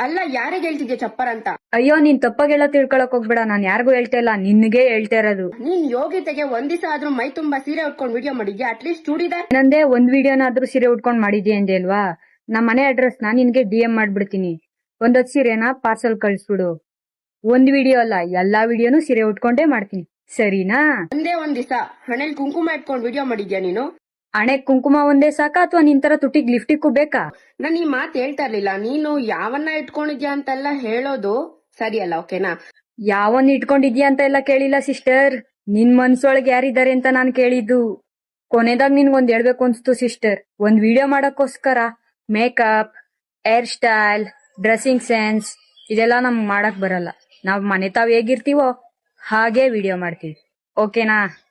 ಅಲ್ಲ ಯಾರಿಗೆ ಹೇಳ್ತಿದ್ಯಾ ಚಪ್ಪರ್ ಅಂತ? ಅಯ್ಯೋ ನೀನ್ ತಪ್ಪಾಗೆಲ್ಲ ತಿಳ್ಕೊಳಕ್ ಹೋಗ್ಬೇಡ. ನಾನ್ ಯಾರಿಗೂ ಹೇಳ್ತಾ ಇಲ್ಲ ನಿನ್ಗೆ ಹೇಳ್ತಾ ಇರೋದು. ನೀನ್ ಯೋಗ್ಯತೆಗೆ ಒಂದ್ ದಿವಸ ಆದ್ರೂ ಮೈ ತುಂಬಾ ಸೀರೆ ಉಟ್ಕೊಂಡ್ ವಿಡಿಯೋ ಮಾಡಿದ್ಯಾ? At least churidar? ನಂದೇ ಒಂದ್ ವಿಡಿಯೋನಾದ್ರೂ ಸೀರೆ ಉಟ್ಕೊಂಡ್ ಮಾಡಿದ್ಯಾ ಅಂದೆ ಅಲ್ವಾ? ನಮ್ಮ ಮನೆ ಅಡ್ರೆಸ್ ನಾ ನಿನ್ಗೆ ಡಿ ಎಂ ಮಾಡ್ಬಿಡ್ತೀನಿ. ಒಂದೊತ್ ಸೀರೆನ ಪಾರ್ಸಲ್ ಕಳ್ಸ್ಬಿಡು. ಒಂದ್ ವಿಡಿಯೋ ಅಲ್ಲ ಎಲ್ಲಾ ವಿಡಿಯೋನು ಸೀರೆ ಉಟ್ಕೊಂಡೇ ಮಾಡ್ತೀನಿ. ಸರಿನಾ? ಒಂದೇ ಒಂದ್ ದಿವಸ ಹಣೆಲ್ ಕುಂಕುಮ ಇಟ್ಕೊಂಡ್ ವಿಡಿಯೋ ಮಾಡಿದ್ಯಾ ನೀನು? ಹಣೆ ಕುಂಕುಮ ಒಂದೇ ಸಾಕಾ ಅಥವಾ ನಿನ್ ತರ ತುಟಿಗ್ ಲಿಫ್ಟಿಕ್ಕೂ ಬೇಕಾ? ನಾನು ಈ ಮಾತು ಹೇಳ್ತಾ ಇರ್ಲಿಲ್ಲ. ನೀನು ಯಾವನ್ನ ಇಟ್ಕೊಂಡಿದ್ಯಾ ಅಂತೆಲ್ಲ ಹೇಳೋದು ಸರಿ ಅಲ್ಲ ಓಕೆನಾ? ಯಾವನ್ ಇಟ್ಕೊಂಡಿದ್ಯಾ ಅಂತ ಎಲ್ಲ ಕೇಳಿಲ್ಲ ಸಿಸ್ಟರ್. ನಿನ್ ಮನ್ಸೊಳಗೆ ಯಾರಿದ್ದಾರೆ ಅಂತ ನಾನ್ ಕೇಳಿದ್ದು. ಕೊನೆದಾಗ ನಿನ್ಗೊಂದ್ ಹೇಳ್ಬೇಕು ಅನ್ಸ್ತು ಸಿಸ್ಟರ್. ಒಂದ್ video ಮಾಡಕ್ಕೋಸ್ಕರ makeup hair style dressing sense ಇದೆಲ್ಲ ನಮ್ಗ್ ಮಾಡಕ್ ಬರಲ್ಲ. ನಾವ್ ಮನೆ ತಾವ್ ಹೇಗಿರ್ತೀವೋ ಹಾಗೆ ವಿಡಿಯೋ ಮಾಡ್ತೀವಿ. ಓಕೆನಾ?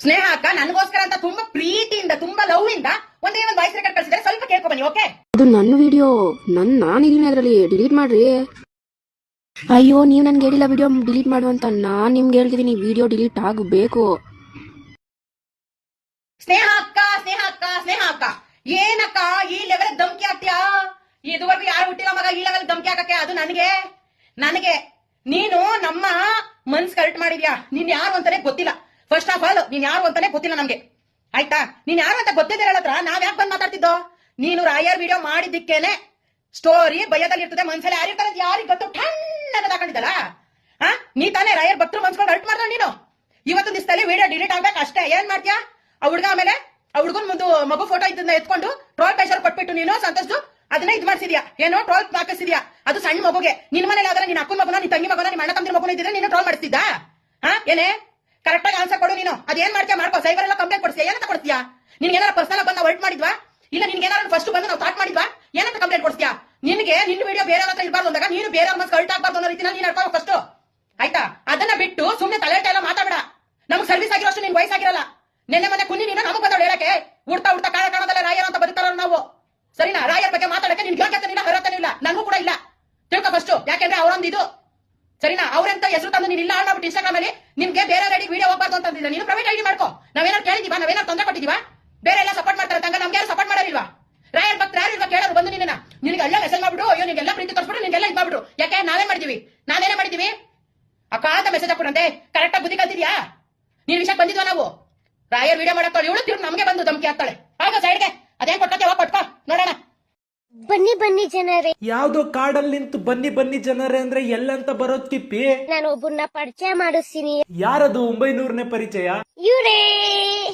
ಸ್ನೇಹ ಅಕ್ಕ ನನಗೋಸ್ಕರ ಅಂತ ತುಂಬಾ ಪ್ರೀತಿಯಿಂದ ತುಂಬಾ ಲವ್ ಇಂದ ಒಂದೇ ಒಂದು ವಾಯ್ಸ್ ರೆಕಾರ್ಡ್ ಕಳಿಸಿದ್ರೆ ಸ್ವಲ್ಪ ಕೇಳ್ಕೊ ಬನ್ನಿ ಓಕೆ ಅದು ನನ್ನ ವಿಡಿಯೋ ನನ್ ನಾನಿದ್ದೀನಿ ಅದರಲ್ಲಿ ಡಿಲೀಟ್ ಮಾಡ್ರಿ. ಅಯ್ಯೋ ನೀವು ನನ್ಗೆ ಹೇಳಿಲ್ಲ ವಿಡಿಯೋ ಡಿಲೀಟ್ ಮಾಡು ಅಂತ. ನಾನ್ ನಿಮ್ಗೆ ಹೇಳ್ತಿದ್ದೀನಿ ವಿಡಿಯೋ ಡಿಲೀಟ್ ಆಗಬೇಕು. ಸ್ನೇಹ ಅಕ್ಕ ಸ್ನೇಹ ಅಕ್ಕ ಸ್ನೇಹ ಅಕ್ಕ. ಏನಕ್ಕ ಈ ಲೆವೆಲ್ ಧಮ್ಕಿ ಆಗ್ತೀಯಾ ಇದುವರೆಗೂ ಯಾರು ಹುಟ್ಟಿಲ್ಲ ಮಗ ಈ ಲೆವೆಲ್ ಧಮ್ಕಿ ಹಾಕಕ್ಕೆ? ಅದು ನನಗೆ? ನನಗೆ? ನೀನು ನಮ್ಮ ಮನ್ಸ್ ಕರೆಕ್ಟ್ ಮಾಡಿದ್ಯಾ? ನೀನ್ ಯಾರು ಅಂತಾನೆ ಗೊತ್ತಿಲ್ಲ. ಫಸ್ಟ್ ಆಫ್ ಆಲ್ ನೀನ್ ಯಾರು ಅಂತಾನೆ ಗೊತ್ತಿಲ್ಲ ನಮ್ಗೆ. ಆಯ್ತಾ? ನೀನ್ ಯಾರು ಅಂತ ಗೊತ್ತಿದ್ದೀರಲ್ಲ ಹತ್ರ? ನಾವ್ ಯಾಕೆ ಬಂದ್ ಮಾತಾಡ್ತಿದ್ದೋ? ನೀನು ರಾಯರ್ ವಿಡಿಯೋ ಮಾಡಿದ್ದಕ್ಕೇನೆ ಸ್ಟೋರಿ ಭಯದಲ್ಲಿ ಇರ್ತದೆ, ಮನ್ಸಲ್ಲಿ ಯಾರಿರ್ತಾರೆ ಯಾರಿಗ್ ಗೊತ್ತು? ಠಣ್ಣ ತಗೊಂಡಿದ್ದಲ್ಲ? ಹಾ ನೀ ತಾನೇ ರಾಯರ್ ಭಕ್ತರು ಮನ್ಸ್ಕೊಂಡು ಹರ್ಟ್ ಮಾಡ್ದ ನೀನು? ಇವತ್ತು ದಿವಸದಲ್ಲಿ ವಿಡಿಯೋ ಡಿಲೀಟ್ ಆಗ್ಬೇಕು ಅಷ್ಟೇ. ಏನ್ ಮಾಡ್ತೀಯಾ? ಆ ಹುಡ್ಗ ಆಮೇಲೆ ಆ ಹುಡ್ಗನ್ ಮುಂದೆ ಮಗು ಫೋಟೋ ಇದನ್ನ ಎತ್ಕೊಂಡು ಟ್ರೋಲ್ ಪೈಸರ್ ಕೊಟ್ಬಿಟ್ಟು ನೀನು ಸಂತೋಷ್ ಅದನ್ನ ಇದ್ ಮಾಡ್ಸಿದ್ಯಾ? ಏನೋ ಟ್ರೋಲ್ ಹಾಕಿಸಿದ್ಯಾ? ಅದು ಸಣ್ಣ ಮಗುಗೆ. ನಿನ್ ಮನೇಲಿ ಆದ್ರೆ ನಿನ್ನ ಅಕ್ಕನ ಮಗನ, ನಿನ್ ತಂಗಿ ಮಗನ, ನಿನ್ ಅಣ್ಣ ತಂದಿರ ಮಗನ ಇದ್ರೆ ನೀನು ಟ್ರೋಲ್ ಮಾಡಿಸ್ತಿದ್ದ ಹಾ ಏನೇ? ಕರೆಕ್ಟ್ ಆಗಿ ಆನ್ಸರ್ ಕೊಡು ನೀನು. ಅದೇನ್ ಮಾಡ್ತೀಯ ಮಾಡ್ಕೋ. ಸೈಬರ್ ಎಲ್ಲ ಕಂಪ್ಲೇಂಟ್ ಕೊಡ್ತೀಯ? ಏನಂತ ಕೊಡ್ತೀಯಾ? ನಿನ್ಗೆ ಏನಾರ ಪರ್ಸನಲ್ ಬಂದ ವರ್ಟ್ ಮಾಡಿದ್ವಾ? ಇಲ್ಲ ನಿನ್ಗೆ ಏನಾರ ಫಸ್ಟ್ ಬಂದು ನಾವು ಸ್ಟಾರ್ಟ್ ಮಾಡಿದ್ವಾ? ಏನಂತ ಕಂಪ್ಲೇಂಟ್ ಕೊಡ್ತೀಯಾ? ನಿನ್ಗೆ ನಿನ್ನ ವಿಡಿಯೋ ಬೇರೆ ಹತ್ರ ಇರಬಾರ್ದು ಅಂದಾಗ ನೀನು ಬೇರೆ ಮನ್ಸ್ ಕಲ್ಟ್ ಆಗ್ಬಾರ್ದು ಅನ್ನೋ ರೀತಿ ನೀನ್ ನಡ್ಕೋ ಫಸ್ಟ್ ಆಯ್ತಾ? ಅದನ್ನ ಬಿಟ್ಟು ಸುಮ್ನೆ ತಲೆ ಎಲ್ಲ ಮಾತಾಡ ನಮ್ಗೆ ಸರ್ವಿಸ್ ಆಗಿರೋ ಅಷ್ಟು ನಿನ್ ವಯಸ್ಸಾಗಿರಲ್ಲ ನಿನ್ನೆ ಮನೆ ಕುನ್ನಿ ನೀನು ನಮಗ್ ಬಂದವಳು ಹೇಳಕ್ಕೆ. ಉಡ್ತಾ ಉಡ್ತಾ ಕಾಲ ಕಾಣದಲ್ಲ ರಾಯರ್ ಅಂತ ಬದುಕ್ತಾರ ನಾವು. ಸರಿನಾ? ರಾಯರ್ ಬಗ್ಗೆ ಮಾತಾಡಕ್ಕೆ ನಿನ್ ಯೋಗ್ಯತೆ ಇಲ್ಲ ಅರ್ಹತೆ ಇಲ್ಲ, ನನಗೂ ಕೂಡ ಇಲ್ಲ. ತಿಳ್ಕೊ ಫಸ್ಟ್ ಯಾಕೆಂದ್ರೆ ಅವರೊಂದು ಇದು ಸರಿನಾ? ಅವ್ರಂತ ಹೆಸರು ತಂದು ನೀನು ಇಲ್ಲ ಮಾಡ್ಬಿಟ್ಟು ಇನ್ಸ್ಟಾಗ್ರಾಮ್ ಅಲ್ಲಿ ನಿಮ್ಗೆ ಬೇರೆ ರೆಡಿ ವಿಡಿಯೋ ಹೋಗ್ಬಾರ್ದು ಅಂತಂದಿಲ್ಲ ನೀನು ಪ್ರೈವೇಟ್ ಐಡಿ ಮಾಡ್ಕೋ. ನಾವೇನಾರು ಕೇಳಿದೀವಾ? ನಾವೇನಾರು ತೊಂದರೆ ಕೊಟ್ಟಿದೀವಾ? ಬೇರೆ ಎಲ್ಲ ಸಪೋರ್ಟ್ ಮಾಡ್ತಾರೆ ತಂಗ, ನಮ್ಗೆ ಯಾರು ಸಪೋರ್ಟ್ ಮಾಡೋರಿಲ್ವಾ ರಾಯರ್ ಭಕ್ತ ಯಾರು ಇಲ್ವಾ ಕೇಳೋರು? ಬಂದು ನಿನ್ನ ನಿನಗೆ ಎಲ್ಲ ಮೆಸೇಜ್ ಮಾಡ್ಬಿಡು ಅಯ್ಯೋ ನಿನ್ಗೆಲ್ಲ ಪ್ರೀತಿ ತೋರಿಸ್ಬಿಟ್ಟು, ನಿನ್ಗೆಲ್ಲ ಇದು ಮಾಡ್ಬಿಡು ಯಾಕೆ? ನಾವೇ ಮಾಡಿದೀವಿ. ನಾವೇನೇ ಮಾಡಿದೀವಿ? ಅಕ್ಕ ಅಂತ ಮೆಸೇಜ್ ಹಾಕೊಡಂತೆ ಕರೆಕ್ಟ್ ಆಗಿ ಬುದ್ಧಿ ಕಲ್ತಿದ್ಯಾ? ನೀನ್ ವಿಷಯ ಬಂದಿದ್ವಾ ನಾವು? ರಾಯರ್ ವಿಡಿಯೋ ಮಾಡಕ್ತಾಳೆ ಇವಳು ತಿರುಗಿ ನಮಗೆ ಬಂದು ಧಮಕಿ ಹಾಕ್ತಾಳೆ. ಆಗ ಸೈಡ್ಗೆ ಅದೇನ್ ಕೊಟ್ಟಕ್ಕೆ ಕೊಟ್ಕೋ. ನೋಡೋಣ. ಬನ್ನಿ ಬನ್ನಿ ಜನರೇ. ಯಾವ್ದೋ ಕಾಡಲ್ಲಿ ನಿಂತು ಬನ್ನಿ ಬನ್ನಿ ಜನರೇ ಅಂದ್ರೆ ಎಲ್ಲಂತ ಬರೋದ್ ಕಿಪ್ಪಿ? ನಾನು ಒಬ್ಬರನ್ನ ಪರಿಚಯ ಮಾಡಿಸ್ತೀನಿ. ಯಾರದು ಒಂಬೈನೂರನೇ ಪರಿಚಯ? ಇವ್ರೇ.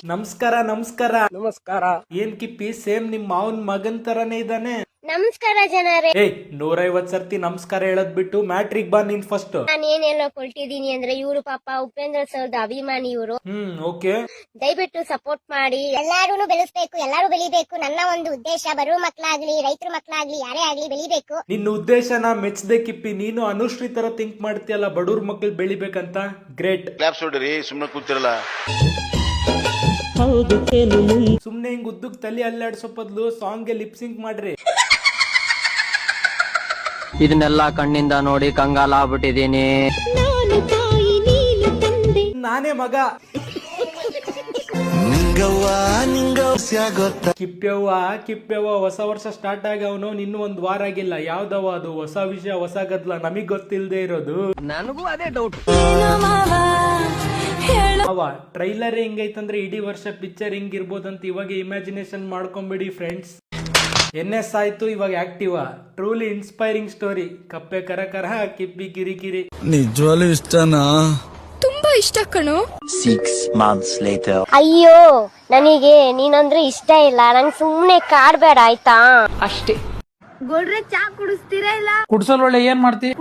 ನಮಸ್ಕಾರ ನಮಸ್ಕಾರ. ನಮಸ್ಕಾರ. ಏನ್ ಕಿಪ್ಪಿ ಸೇಮ್ ನಿಮ್ ಮಾವನ್ ಮಗನ್ ತರಾನೇ ಇದ್ದಾನೆ? ನಮಸ್ಕಾರ ಜನರೇ. ಏಯ್ ನೂರೈವತ್ ಸರ್ತಿ ನಮಸ್ಕಾರ ಹೇಳದ್ ಬಿಟ್ಟು ಮ್ಯಾಟ್ರಿಕ್ ಬಾ ನೀನ್ ಫಸ್ಟ್ ನಾನು ಏನೆಲ್ಲ ಕೊಟ್ಟಿದ್ದೀನಿ ಅಂದ್ರೆ ಇವರು ಪಾಪ ಉಪೇಂದ್ರ ಸರ್ ಅಭಿಮಾನಿ ಇವರು. ಹ್ಮ್ ಓಕೆ ದಯವಿಟ್ಟು ಸಪೋರ್ಟ್ ಮಾಡಿ. ಎಲ್ಲಾರು ಬೆಳೆಸ್ಬೇಕು ಎಲ್ಲಾರು ಬೆಳಿಬೇಕು. ನನ್ನ ಒಂದು ಉದ್ದೇಶ ಬರುವ ಮಕ್ಕಳಾಗ್ಲಿ ರೈತರ ಮಕ್ಕಳಾಗ್ಲಿ ಯಾರೇ ಆಗ್ಲಿ ಬೆಳಿಬೇಕು. ನಿನ್ನ ಉದ್ದೇಶನ ಮೆಚ್ಚದೆ ಕಿಪ್ಪಿ ನೀನು ಅನುಶ್ರೀ ತರ ಥಿಂಕ್ ಮಾಡ್ತೀಯಲ್ಲ ಬಡವ್ರ ಮಕ್ಳು ಬೆಳಿಬೇಕಂತ? ಗ್ರೇಟ್ ಕ್ಲಾಪ್ಸ್ ಹೊಡಿರಿ ಸುಮ್ಮನೆ ಕೂತಿರಲ್ಲ. ಸುಮ್ನೆ ಹಿಂಗ್ ಉದ್ದಕ್ ತಲೆ ಅಲ್ಲಾಡ್ಸೋ ಬದ್ಲು ಸಾಂಗ್ಗೆ ಲಿಪ್ಸಿಂಗ್ ಮಾಡ್ರಿ. ಇದನ್ನೆಲ್ಲ ಕಣ್ಣಿಂದ ನೋಡಿ ಕಂಗಾಲ ಆಗ್ಬಿಟ್ಟಿದೀನಿ ನಾನೇ ಮಗ. ಕಿಪ್ಪೆವ್ವ ಕಿಪ್ಪೆವ್ವ ಹೊಸ ವರ್ಷ ಸ್ಟಾರ್ಟ್ ಆಗವನು ಇನ್ನೂ ಒಂದ್ ವಾರ ಆಗಿಲ್ಲ. ಯಾವ್ದವ ಅದು? ಹೊಸ ವಿಷಯ ಹೊಸ ಗದ್ಲ ನಮಗ್ ಗೊತ್ತಿಲ್ದೇ ಇರೋದು. ನನಗೂ ಅದೇ ಡೌಟ್ ಅವ ಟ್ರೈಲರ್ ಹೆಂಗೈತಂದ್ರೆ ಇಡೀ ವರ್ಷ ಪಿಕ್ಚರ್ ಹೆಂಗಿರ್ಬೋದಂತ ಇವಾಗ ಇಮ್ಯಾಜಿನೇಷನ್ ಮಾಡ್ಕೊಂಬಿಡಿ ಫ್ರೆಂಡ್ಸ್ ಎನ್ ಎಸ್ ಆಯ್ತು ಇವಾಗ ಆಕ್ಟಿವ್ ಟ್ರೂಲಿ ಇನ್ಸ್ಪೈರಿಂಗ್ ಸ್ಟೋರಿ ಕಪ್ಪೆ ಕರ ಕರ ಕಿಪ್ಪಿ ಕಿರಿ ಕಿರಿ. ನಿಜವಾಗ್ಲೂ ಇಷ್ಟನಾ? ಅಯ್ಯೋ ನನಗೆ ನೀನಂದ್ರೆ ಇಷ್ಟ ಇಲ್ಲ. ನಂಗೆ ಸುಮ್ನೆ ಕಾಡ್ಬೇಡ ಆಯ್ತಾ? ಕುಡ್ಸಲ್ ಒಳ್ಳೆ ಏನ್ ಮಾಡ್ತಿ?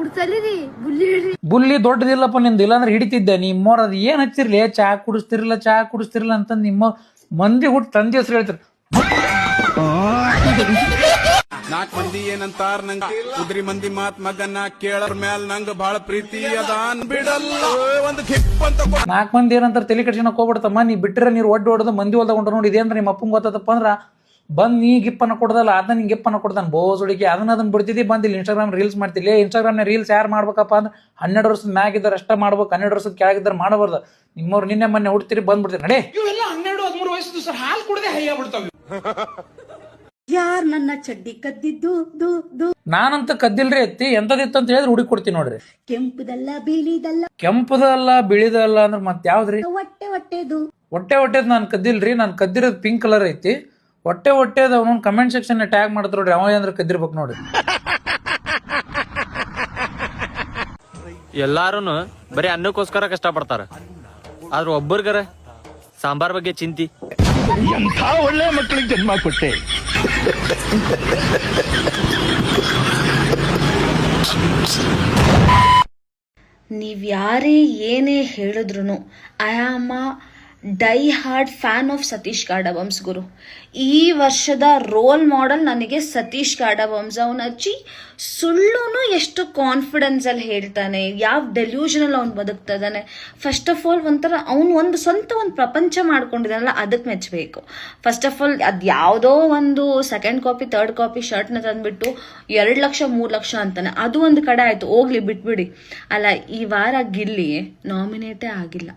ಬುಲ್ಲಿ ದೊಡ್ಡದಿಲ್ಲಪ್ಪ ನಿಂದು ಇಲ್ಲಾಂದ್ರೆ ಹಿಡಿತಿದ್ದೆ. ನಿಮ್ಮವ್ರ ಅದ್ ಏನ್ ಹಚ್ಚಿರ್ಲಿ? ಚಾ ಕುಡಿಸ್ತಿರ್ಲಿಲ್ಲ ಚಾ ಕುಡಿಸ್ತಿರ್ಲಿಲ್ಲ ಅಂತ ನಿಮ್ಮ ಮಂದಿ ಹುಟ್ಟು ತಂದೆ ಹೆಸರು ಹೇಳ್ತಾರೆ. ನಾಲ್ಕ್ ಮಂದಿ ಏನಂತಾರ ನಂಗ ಉದ್ರಿ ಮಂದಿ ಮಾತ್ ಮಗನ ಕೇಳರ್ ಮ್ಯಾಲ್ ನಂಗ ಬಹಳ ಪ್ರೀತಿ ಅದ ಬಿಡಲ್ಲ. ಒಂದು ಕಿಪ್ ಅಂತ ಕೊ- ನಾಲ್ಕು ಮಂದಿ ಏನಂತಾರ ತಲೆ ಕಟ್ಸಿನಕ್ ಹೋಗ್ಬಿಡ್ತಮ್ಮ ನೀ ಬಿಟ್ರೆ ನೀರು ಒಡ್ಡು ಹೊಡೆದು ಮಂದಿ ಹೊಲ್ದಾಗ ಕೊಂಡು ನೋಡಿ ಇದೇನ್ರ ನಿಮ್ಮ ಅಪ್ಪಂಗೆ ಗೊತ್ತದಪ್ಪ ಅಂದ್ರ ಬಂದ್ ನೀ ಗಿಪ್ಪನ್ನ ಕೊಡ್ದಲ್ಲ ಅದನ್ನ ನಿಂಗೆ ಗಿಪ್ಪನ್ನ ಕೊಡ್ತಾನೆ ಬೋಸ್ ಹುಡುಗಿ ಅದನ್ನ ಅದನ್ನ ಬಿಡ್ತಿದ್ದಿ ಬಂದ್ ಇಲ್ಲಿ ಇನ್ಸ್ಟಾಗ್ರಾಮ್ ರೀಲ್ಸ್ ಮಾಡ್ತಿಲ್ಲ ಇನ್ಸ್ಟಾಗ್ರಾಮ್ ರೀಲ್ಸ್ ಯಾರು ಮಾಡ್ಬೇಕಪ್ಪ ಅಂದ್ರೆ ಹನ್ನೆರಡು ವರ್ಷದ ಮ್ಯಾಗಿದ್ದಾರೆ ಅಷ್ಟೇ ಮಾಡ್ಬೇಕು ಹನ್ನೆರಡು ವರ್ಷದ ಕೆಳಗಿದ್ದಾರೆ ಮಾಡಬಾರ್ದು. ನಿಮ್ಮವ್ರು ನಿನ್ನೆ ಮೊನ್ನೆ ಹುಡ್ತೀರಿ ಬಂದ್ಬಿಡ್ತೀರಿ ನಡೆ. ಇವೆಲ್ಲ ಹನ್ನೆರಡು ಹದಿಮೂರು ವಯಸ್ಸು ಸರ್ ಹಾಲು ಕುಡದೆ ಹೈಯ ಬಿಡ್ತಾವೆ ಯಾರ್ ನನ್ನ ಚಡ್ಡಿ ಕದ್ದಿದ್ದು? ದು ದು. ನಾನಂತ ಕದ್ದಿಲ್ರಿ ಎತ್ತಿ ಎಂತದಿತ್ತು ಅಂತ ಹೇಳಿದ್ರೆ ಹುಡುಕಿ ಕೊಡ್ತೀನಿ ನೋಡ್ರಿ. ಕೆಂಪುದಲ್ಲ ಬಿಳಿದಲ್ಲ. ಕೆಂಪದಲ್ಲ ಬಿಳಿದಲ್ಲ ಅಂದ್ರೆ ಮತ್ತೆ ಯಾವ್ದ್ರಿ? ಹೊಟ್ಟೆ ಹೊಟ್ಟೆದು. ಹೊಟ್ಟೆ ಹೊಟ್ಟೆದ್ ನಾನು ಕದ್ದಿಲ್ರಿ. ನಾನು ಕದ್ದಿರೋದು ಪಿಂಕ್ ಕಲರ್ ಐತಿ. ಹೊಟ್ಟೆ ಹೊಟ್ಟೆದ ಅವನೊಂದು ಕಮೆಂಟ್ ಸೆಕ್ಷನ್ ಟ್ಯಾಗ್ ಮಾಡ್ತಾರ ನೋಡ್ರಿ. ಅವ ಅಂದ್ರೆ ಕದ್ದಿರ್ಬೇಕು ನೋಡ್ರಿ. ಎಲ್ಲಾರು ಬರೀ ಅನ್ನಕ್ಕೋಸ್ಕರ ಕಷ್ಟಪಡ್ತಾರ. ಆದ್ರ ಒಬ್ಬರಿಗರ ಸಾಂಬಾರ್ ಬಗ್ಗೆ ಚಿಂತಿ. ಒಳ್ಳೆ ಮಕ್ಕಳಿಗೆ ಜನ್ಮ ಕೊಟ್ಟೆ? ನೀವ್ ಯಾರೇ ಏನೇ ಹೇಳಿದ್ರು a die hard fan of Satish ಗಾಡವಂಸ್ ಗುರು. ಈ ವರ್ಷದ ರೋಲ್ ಮಾಡೆಲ್ ನನಗೆ ಸತೀಶ್ ಗಾಡವಂಸ್ ಅವನ ಅಜ್ಜಿ. ಸುಳ್ಳುನು ಎಷ್ಟು ಕಾನ್ಫಿಡೆನ್ಸ್ ಅಲ್ಲಿ ಹೇಳ್ತಾನೆ, ಯಾವ ಡೆಲ್ಯೂಷನಲ್ ಅವ್ನು ಬದುಕ್ತಾ ಇದ್ದಾನೆ. ಫಸ್ಟ್ ಆಫ್ ಆಲ್ ಒಂಥರ ಅವ್ನು ಒಂದು ಸ್ವಂತ ಒಂದು ಪ್ರಪಂಚ ಮಾಡ್ಕೊಂಡಿದ್ದಾನಲ್ಲ ಅದಕ್ಕೆ ಮೆಚ್ಚಬೇಕು ಫಸ್ಟ್ ಆಫ್ ಆಲ್ ಅದು ಯಾವುದೋ ಒಂದು ಸೆಕೆಂಡ್ ಕಾಪಿ ತರ್ಡ್ ಕಾಪಿ ಶರ್ಟ್ನ ತಂದ್ಬಿಟ್ಟು ಎರಡು ಲಕ್ಷ, ಮೂರು ಲಕ್ಷ ಅಂತಾನೆ. ಅದು ಒಂದು ಕಡೆ ಆಯ್ತು, ಹೋಗ್ಲಿ, ಬಿಟ್ಬಿಡಿ. ಅಲ್ಲ, ಈ ವಾರ ಗಿಲ್ಲಿ ನಾಮಿನೇಟೇ ಆಗಿಲ್ಲ.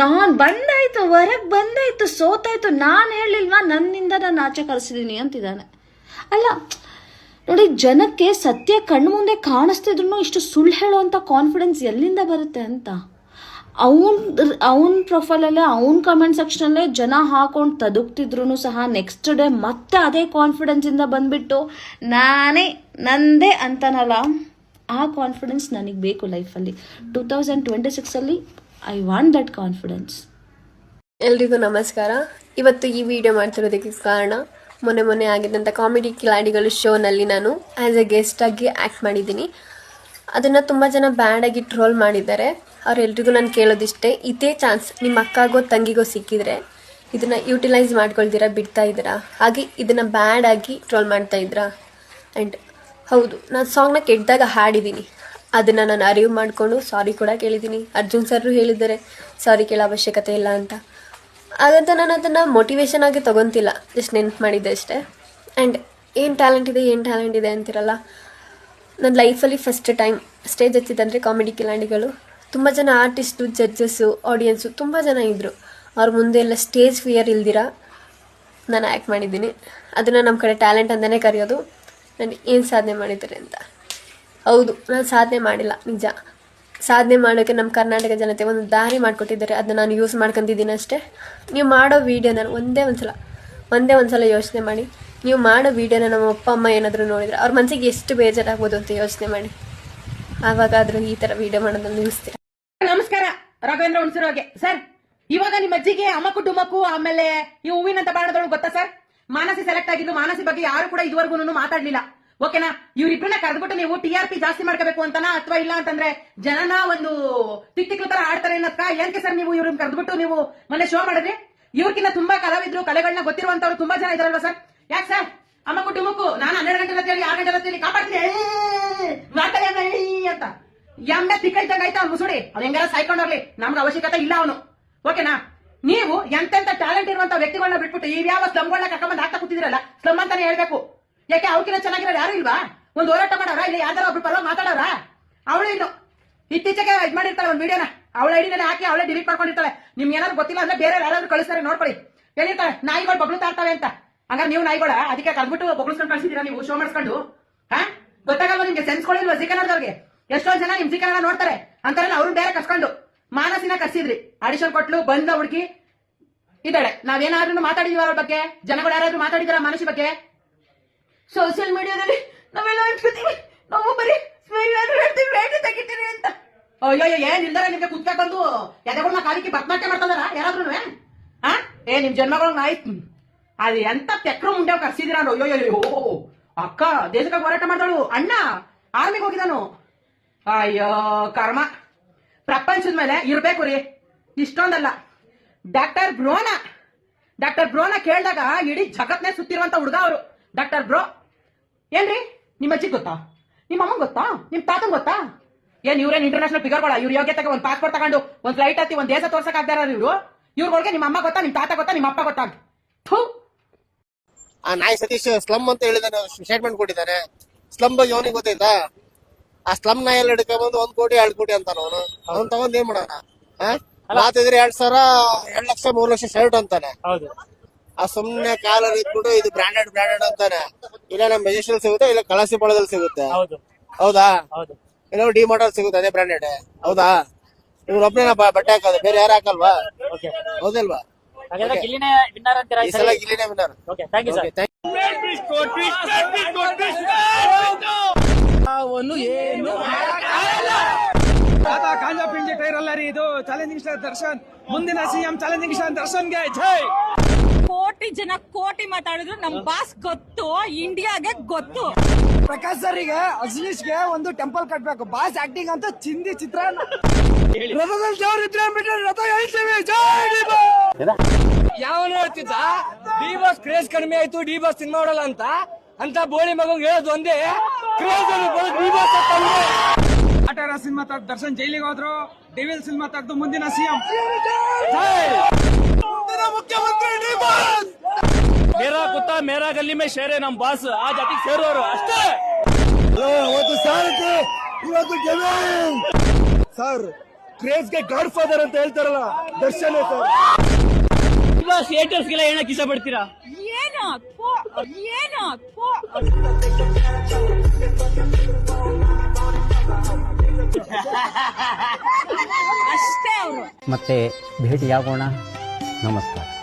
ನಾನ್ ಬಂದಾಯ್ತು, ಹೊರಗ್ ಬಂದಾಯ್ತು, ಸೋತಾಯ್ತು, ನಾನ್ ಹೇಳಿಲ್ವಾ ನನ್ನಿಂದ ನಾನು ಆಚೆ ಕಳ್ಸಿದೀನಿ ಅಂತಿದ್ದಾನೆ. ಅಲ್ಲ, ನೋಡಿ, ಜನಕ್ಕೆ ಸತ್ಯ ಕಣ್ಣು ಮುಂದೆ ಕಾಣಿಸ್ತಿದ್ರು ಇಷ್ಟು ಸುಳ್ಳು ಹೇಳುವಂತ ಕಾನ್ಫಿಡೆನ್ಸ್ ಎಲ್ಲಿಂದ ಬರುತ್ತೆ ಅಂತ? ಅವನ್ ಅವನ್ ಪ್ರೊಫೈಲಲ್ಲೇ ಅವನ್ ಕಮೆಂಟ್ ಸೆಕ್ಷನಲ್ಲೇ ಜನ ಹಾಕೊಂಡು ತದುಕ್ತಿದ್ರು ಸಹ ನೆಕ್ಸ್ಟ್ ಡೇ ಮತ್ತೆ ಅದೇ ಕಾನ್ಫಿಡೆನ್ಸ್ ಇಂದ ಬಂದ್ಬಿಟ್ಟು, ನಾನೇ ನಂದೇ ಅಂತನಲ್ಲ? ಆ ಕಾನ್ಫಿಡೆನ್ಸ್ ನನಗೆ ಬೇಕು ಲೈಫಲ್ಲಿ ಟೂ ತೌಸಂಡ್ ಟ್ವೆಂಟಿ ಸಿಕ್ಸಲ್ಲಿ ಐ ವಾಂಟ್ ದಟ್ ಕಾನ್ಫಿಡೆನ್ಸ್ ಎಲ್ರಿಗೂ ನಮಸ್ಕಾರ. ಇವತ್ತು ಈ ವಿಡಿಯೋ ಮಾಡ್ತಿರೋದಕ್ಕೆ ಕಾರಣ, ಮೊನ್ನೆ ಮೊನ್ನೆ ಆಗಿದ್ದಂಥ ಕಾಮಿಡಿ ಕಿಲಾಡಿಗಳು ಶೋನಲ್ಲಿ ನಾನು ಆ್ಯಸ್ ಎ ಗೆಸ್ಟಾಗಿ ಆ್ಯಕ್ಟ್ ಮಾಡಿದ್ದೀನಿ. ಅದನ್ನು ತುಂಬ ಜನ ಬ್ಯಾಡಾಗಿ ಟ್ರೋಲ್ ಮಾಡಿದ್ದಾರೆ. ಅವರೆಲ್ರಿಗೂ ನಾನು ಕೇಳೋದಿಷ್ಟೇ, ಇದೇ ಚಾನ್ಸ್ ನಿಮ್ಮ ಅಕ್ಕಗೋ ತಂಗಿಗೋ ಸಿಕ್ಕಿದರೆ ಇದನ್ನು ಯೂಟಿಲೈಸ್ ಮಾಡ್ಕೊಳ್ತೀರಾ, ಬಿಡ್ತಾ ಇದ್ದೀರಾ? ಹಾಗೆ ಇದನ್ನು ಬ್ಯಾಡಾಗಿ ಟ್ರೋಲ್ ಮಾಡ್ತಾ ಇದ್ದೀರಾ? ಆ್ಯಂಡ್ ಹೌದು, ನಾನು ಸಾಂಗ್ನ ಕೆಟ್ಟದಾಗ ಹಾಡಿದ್ದೀನಿ. ಅದನ್ನು ನಾನು ಅರಿವು ಮಾಡಿಕೊಂಡು ಸಾರಿ ಕೂಡ ಕೇಳಿದ್ದೀನಿ. ಅರ್ಜುನ್ ಸರ್ರು ಹೇಳಿದ್ದಾರೆ ಸಾರಿ ಕೇಳೋ ಅವಶ್ಯಕತೆ ಇಲ್ಲ ಅಂತ. ಹಾಗಂತ ನಾನು ಅದನ್ನು ಮೋಟಿವೇಶನ್ ಆಗಿ ತೊಗೊತಿಲ್ಲ. ಜಸ್ಟ್ ನೆನ್ಪು ಮಾಡಿದ್ದೆ ಅಷ್ಟೇ. ಆ್ಯಂಡ್ ಏನು ಟ್ಯಾಲೆಂಟ್ ಇದೆ, ಏನು ಟ್ಯಾಲೆಂಟ್ ಇದೆ ಅಂತಿರಲ್ಲ. ನನ್ನ ಲೈಫಲ್ಲಿ ಫಸ್ಟ್ ಟೈಮ್ ಸ್ಟೇಜ್ ಹಚ್ಚಿದ್ದಂದರೆ ಕಾಮಿಡಿ ಕಿಲಾಂಡಿಗಳು. ತುಂಬ ಜನ ಆರ್ಟಿಸ್ಟು ಜಡ್ಜಸ್ಸು ಆಡಿಯನ್ಸು ತುಂಬ ಜನ ಇದ್ದರು ಅವ್ರ ಮುಂದೆ ಎಲ್ಲ ಸ್ಟೇಜ್ ಫಿಯರ್ ಇಲ್ದಿರ ನಾನು ಆ್ಯಕ್ಟ್ ಮಾಡಿದ್ದೀನಿ. ಅದನ್ನು ನಮ್ಮ ಕಡೆ ಟ್ಯಾಲೆಂಟ್ ಅಂತಲೇ ಕರೆಯೋದು. ನಾನು ಏನು ಸಾಧನೆ ಮಾಡಿದ್ದಾರೆ ಅಂತ. ಹೌದು, ನಾನು ಸಾಧನೆ ಮಾಡಿಲ್ಲ, ನಿಜ. ಸಾಧನೆ ಮಾಡೋಕ್ಕೆ ನಮ್ಮ ಕರ್ನಾಟಕ ಜನತೆ ಒಂದು ದಾರಿ ಮಾಡಿಕೊಟ್ಟಿದ್ದಾರೆ, ಅದನ್ನ ನಾನು ಯೂಸ್ ಮಾಡ್ಕೊತಿದ್ದೀನಿ ಅಷ್ಟೇ. ನೀವು ಮಾಡೋ ವೀಡಿಯೋನ ಒಂದೇ ಒಂದು ಸಲ ಒಂದೇ ಒಂದು ಸಲ ಯೋಚನೆ ಮಾಡಿ. ನೀವು ಮಾಡೋ ವೀಡಿಯೋನ ನಮ್ಮ ಅಪ್ಪ, ಅಮ್ಮ ಏನಾದರೂ ನೋಡಿದರೆ ಅವ್ರ ಮನಸ್ಸಿಗೆ ಎಷ್ಟು ಬೇಜಾರಾಗ್ಬೋದು ಅಂತ ಯೋಚನೆ ಮಾಡಿ. ಆವಾಗಾದರೂ ಈ ಥರ ವೀಡಿಯೋ ಮಾಡೋದನ್ನು ನಿಲ್ಲಿಸ್ತೀರ? ನಮಸ್ಕಾರ, ರಾಘವೇಂದ್ರ ಹುಣಸೂರಿಗೆ. ಸರ್, ಇವಾಗ ನಿಮ್ಮ ಅಜ್ಜಿಗೆ ಅಮ್ಮಕ್ಕು ಕುಟುಂಬಕ್ಕೂ, ಆಮೇಲೆ ಈ ಹೂವಿನಂತ ಬಾಣದೊಳಗೆ ಗೊತ್ತಾ ಸರ್? ಮಾನಸಿ ಸೆಲೆಕ್ಟ್ ಆಗಿದ್ದು ಮಾನಸಿ ಬಗ್ಗೆ ಯಾರು ಕೂಡ ಇದುವರೆಗೂ ಮಾತಾಡ್ಲಿಲ್ಲ. ಓಕೆನಾ? ಇವ್ರಿಬ್ರನ್ನ ಕರೆದ್ಬಿಟ್ಟು ನೀವು ಟಿ ಆರ್ ಪಿ ಜಾಸ್ತಿ ಮಾಡ್ಕೋಬೇಕು ಅಂತನಾ ಅಥವಾ ಇಲ್ಲ ಅಂತಂದ್ರೆ ಜನನ ಒಂದು ತಿಕ್ತಿಕ್ಲು ತರ ಆಡ್ತಾರೆ ಅನ್ನೋದ್ಕ ಏನಕ್ಕೆ ಸರ್ ನೀವು ಇವ್ರನ್ನ ಕರೆದ್ಬಿಟ್ಟು ನೀವು ಮೊನ್ನೆ ಶೋ ಮಾಡಿದ್ರಿ? ಇವ್ರಕಿನ್ನ ತುಂಬಾ ಕಲಾವಿದ್ರು ಕಲೆಗಳನ್ನ ಗೊತ್ತಿರುವಂತವ್ರು ತುಂಬಾ ಜನ ಇದಾರಲ್ವಾ ಸರ್? ಯಾಕೆ ಸರ್? ಅಮ್ಮ ಕುಟುಂಬಕ್ಕೂ ನಾನು ಹನ್ನೆರಡು ಗಂಟೆ ಹೇಳಿ ಆರು ಗಂಟೆ ಹೇಳಿ ಕಾಪಾಡ್ತೀನಿ ಅಂತ. ಎಮ್ಮೆ ತಿಕ್ಕೈತಂಗ ಆಯ್ತಾ ಅವ್ನು ಮುಸುಡಿ? ಅವ್ನು ಹೆಂಗಾರ ಸಾಯ್ಕೊಂಡೋಗ್ಲಿ ನಮ್ಗೆ ಅವಶ್ಯಕತೆ ಇಲ್ಲ ಅವನು. ಓಕೆನಾ? ನೀವು ಎಂತೆಂತ ಟ್ಯಾಲೆಂಟ್ ಇರುವಂತ ವ್ಯಕ್ತಿಗಳನ್ನ ಬಿಟ್ಬಿಟ್ಟು ಈ ಯಾವ ಸ್ಲಮ್ಗಳನ್ನ ಕರ್ಕೊಂಡ್ ಹಾಕ್ತಾ ಕೂತಿದ್ರಲ್ಲ ಸ್ಲಮ್ ಅಂತಾನೆ ಹೇಳ್ಬೇಕು. ಯಾಕೆ ಅವ್ಕಿನ ಚೆನ್ನಾಗಿರೋರು ಯಾರು ಇಲ್ವಾ? ಒಂದು ಹೋರಾಟ ಮಾಡೋರ? ಇಲ್ಲ ಯಾವ್ದಾರ ಒಬ್ರು ಪರವಾಗಿ ಮಾತಾಡೋರ? ಅವಳು ಇನ್ನು. ಇತ್ತೀಚೆಗೆ ಇದ್ ಮಾಡಿರ್ತಾಳೆ ಒಂದು ವಿಡಿಯೋನ ಅವಳ ಐಡಿನೇ ಹಾಕಿ ಅವಳೇ ಡಿಲೀಟ್ ಮಾಡ್ಕೊಂಡಿರ್ತಾಳೆ. ನಿಮ್ಗೆ ಏನಾದ್ರು ಗೊತ್ತಿಲ್ಲ ಅಂದ್ರೆ ಬೇರೆ ಯಾರಾದ್ರೂ ಕಳಿಸ್ತಾರೆ ನೋಡ್ಕೊಳ್ಳಿ. ಏನಿರ್ತಾಳೆ? ನಾಯಿಗಳು ಬಬ್ಲು ತಾಡ್ತಾವೆ ಅಂತ. ಹಂಗಾರೆ ನೀವು ನಾಯಿಗಳ ಅದಕ್ಕೆ ಕಲ್ಬಿಟ್ಟು ಬೊಗಳ್ಸ್ಕೊಂಡು ಕಳಿಸಿದೀರಾ ನೀವು ಶೋ ಮಾಡಿಸ್ಕೊಂಡು? ಹಾ? ಗೊತ್ತಾಗಲ್ವಾ ನಿಮ್ಗೆ ಸೆನ್ಸ್ ಜಿ ಎಷ್ಟೋ ಜನ ನಿಮ್ ಜಿ ಕನ್ನಡ ನೋಡ್ತಾರೆ. ಅಂತಾರಲ್ಲ ಅವ್ರು ಬೇರೆ ಕಸ್ಕೊಂಡು ಮಾನಸಿನ ಕರ್ಸಿದ್ರಿ. ಆಡಿಷನ್ ಕೊಟ್ಲು, ಬಂದ ಹುಡುಗಿ ಇದ್ದಾಳೆ. ನಾವೇನಾದ್ರೂ ಮಾತಾಡಿದೀವ ಅವ್ರ ಬಗ್ಗೆ? ಜನಗಳು ಯಾರಾದ್ರೂ ಮಾತಾಡಿದಾರ ಮನುಷ್ಯ ಬಗ್ಗೆ? ಸೋಷಿಯಲ್ ಮೀಡಿಯಾದಲ್ಲಿ ನಾವೆಲ್ಲ ಹಂಚ್ಕೋತೀವಿ ನಾವು ಬರೀ ಆದ್ರೂ ಹೇಳ್ತೀವಿ ಬೇಟೆ ತೆಗಿತೀವಿ ಅಂತ. ಅಯ್ಯೋ ಏನ್ ಇಲ್ದಾರ ನಿಮ್ಗೆ ಕುತ್ಕ ಬಂದು ಎದೆಗಳನ್ನ ಕಾಲಿಕ್ಕೆ ಭರತನಾಟ್ಯ ಮಾಡ್ತದಾರ ಯಾರಾದ್ರೂ ಹಾ ಏ, ನಿಮ್ ಜನ್ಮಗಳನ್ನ ಆಯ್ತು. ಅದು ಎಂತ ತೆಕ್ರು ಮುಂಡೆ ಕರ್ಸಿದಿರ ಅಯ್ಯೋ ಅಯ್ಯೋ ಅಕ್ಕ, ದೇಶಕ್ಕೆ ಹೋರಾಟ ಮಾಡ್ದಳು. ಅಣ್ಣ, ಆರ್ಮಿಗೆ ಹೋಗಿದಾನು ಅಯ್ಯೋ, ಕರ್ಮ. ಪ್ರಪಂಚದ ಮೇಲೆ ಇರ್ಬೇಕು ರೀ. ಇಷ್ಟೊಂದಲ್ಲ. ಡಾಕ್ಟರ್ ಬ್ರೋನ ಡಾಕ್ಟರ್ ಬ್ರೋನ ಕೇಳಿದಾಗ ಇಡೀ ಜಗತ್ನೇ ಸುತ್ತಿರುವಂತ ಹುಡುಗ ಅವರು. ಡಾಕ್ಟರ್ ಬ್ರೋ ಏನ್ರಿ? ನಿಮ್ಮ ಅಜ್ಜಿ ಗೊತ್ತಾ? ನಿಮ್ಮ ಅಮ್ಮ ಗೊತ್ತಾ? ನಿಮ್ ತಾತನ್ ಗೊತ್ತಾ? ಏನ್ ಇವ್ರೇನ್ ಇಂಟರ್ನ್ಯಾಷನಲ್ ಫಿಗರ್ಗಳ ಇವ್ರ ಯೋಗ್ಯತೆಗೆ ಒಂದ್ ಪಾಸ್ಪೋರ್ಟ್ ತಗೊಂಡು ಒಂದ್ ಫ್ಲೈಟ್ ಹತ್ತಿ ಒಂದ್ ದೇಶ ತೋರ್ಸಕ್ ಆಗ್ದಾರ ಇವ್ರು? ಇವ್ರಗಳಿಗೆ ನಿಮ್ಮ ಅಮ್ಮ ಗೊತ್ತಾ? ನಿಮ್ ತಾತ ಗೊತ್ತಾ? ನಿಮ್ಮ ಅಪ್ಪ ಗೊತ್ತಾ? ಥೂ! ಆ ನಾಯಿ ಸತೀಶ್ ಸ್ಲಮ್ ಅಂತ ಹೇಳಿದಾನೆ ಸ್ಟೇಟ್ಮೆಂಟ್ ಕೊಟ್ಟಿದ್ದಾನೆ. ಸ್ಲಮ್ ಬಗ್ಗೆ ಅವನಿಗೆ ಗೊತ್ತೈತಾ? ಆ ಸ್ಲಮ್ ನಾಯಿ ಎಲ್ಲ ಹಿಡ್ಕೊಂಡ್ಬಂದು ಒಂದ್ ಕೋಟಿ ಎರಡ್ ಕೋಟಿ ಅಂತಾನ ಅವನು. ಅವ್ನ್ ತಗೊಂಡ್ ಏನ್ ಮಾಡೋಣ? ಮಾತಿದ್ರೆ ಎರಡ್ ಸಾವಿರ ಎರಡ್ ಲಕ್ಷ ಮೂರ್ ಲಕ್ಷ ಶರ್ಟ್ ಅಂತಾನೆ. ಹೌದು. ಆ ಸುಮ್ನೆ ಕಾಲ ಇಟ್ಬಿಟ್ಟು ಇದು ಬ್ರಾಂಡೆಡ್ ಬ್ರಾಂಡೆಡ್ ಅಂತಾನೆ. ಇಲ್ಲ ನಮ್ ಮೆಜೆಸ್ಟಲ್ ಸಿಗುತ್ತೆ ಇಲ್ಲ ಕಳಸಿ ಬಳದಲ್ಲಿ ಸಿಗುತ್ತೆ. ಹೌದು. ಹೌದಾ? ಹೌದು. ಇಲ್ಲ ಡಿ ಮಾರ್ಟಲ್ ಸಿಗುತ್ತೆ ಅದೇ ಬ್ರಾಂಡೆಡ್ ಹೌದಾ? ಇವ್ರೊಬ್ಬನೇ ಬಟ್ಟೆ ಹಾಕೋದು. ಬೇರೆ ಯಾರು ಹಾಕಲ್ವಾ? ಓಕೆ ಹೌದಲ್ವಾ? ಹಾಗಾದ್ರೆ ಗಿಲ್ಲಿನೇ ವಿನ್ನರ್ ಅಂತೀರಾ ಈ ಸಲ? ಗಿಲ್ಲಿನೇ winner okay thank you sir ಕಾಂಜಾ ಪಿಂಜಿ ಟೈರ್ ಅಲ್ಲ ರೀ ಇದು. Challenging star Darshan. ಮುಂದಿನ ಸಿಎಂ ಚಾಲೆಂಜಿಂಗ್ ಸ್ಟಾರ್ ದರ್ಶನ್ಗೆ. ಜೈ! ಕೋಟಿ ಜನ ಕೋಟಿ ಮಾತಾಡಿದ್ರು. ನಮ್ ಬಾಸ್ ಗೊತ್ತು. ಇಂಡಿಯಾಗೆ ಗೊತ್ತು. ಪ್ರಕಾಶ್ ಸರ್ಗೆ ಅಜ್ನೀಶ್ಗೆ ಒಂದು ಟೆಂಪಲ್ ಕಟ್ಬೇಕು. ಬಾಸ್ ಆಕ್ಟಿಂಗ್ ಅಂತ ಚಿಂದಿ ಚಿತ್ರ. ರಥದಲ್ಲಿ ದೇವ್ರ ಇದ್ರೆ ರಥ ಹೇಳ್ತೀವಿ ಜೈ ಯಾವನು ಹೇಳ್ತಿದ್ದ? ಡಿ ಬಾಸ್ ಕ್ರೇಜ್ ಕಡಿಮೆ ಆಯ್ತು ಡಿ ಬಾಸ್ ಸಿನಿಮಾ ಮಾಡಲ್ಲ ಅಂತ? ಅಂತ ಬೋಳಿ ಮಗಂಗ್ ಹೇಳೋದು ಒಂದೇ. ಕ್ರೇಜ್ ಡಿ ಬಾಸ್ ಆಟಾರ ಸಿನಿಮಾ ತೆಗೆದು ದರ್ಶನ್ ಜೈಲಿಗೆ ಹೋದ್ರು ಡಿವಿಲ್ ಸಿನಿಮಾ ತೆಗೆದು ಮುಂದಿನ ಸಿಎಂ. ಮೇರಾ ಕುತ್ತ ಮೇರಾ ಗಲ್ಲಿ ಮೇ ಶೇರೆ ನಮ್ ಬಾಸ್ ಆ ಜಾತಿಗೆ ಸೇರೋರು ಅಷ್ಟೇ. ಇವತ್ತು ಸಾರಥಿ ಇವತ್ತು ಸರ್ ಕ್ರೇಜ್ಗೆ ಗಾಡ್ ಫಾದರ್ ಅಂತ ಹೇಳ್ತಾರಲ್ಲ ದರ್ಶನ್ ಸರ್. ಬಾಸ್ ಹೇಟರ್ಸ್ ಗೆಲ್ಲ ಏನಕ್ಕೆ ಇಷ್ಟಪಡ್ತೀರಾ ಏನು ಏನು. ಅಷ್ಟೇ ಅವರು. ಮತ್ತೆ ಭೇಟಿಯಾಗೋಣ. ನಮಸ್ಕಾರ.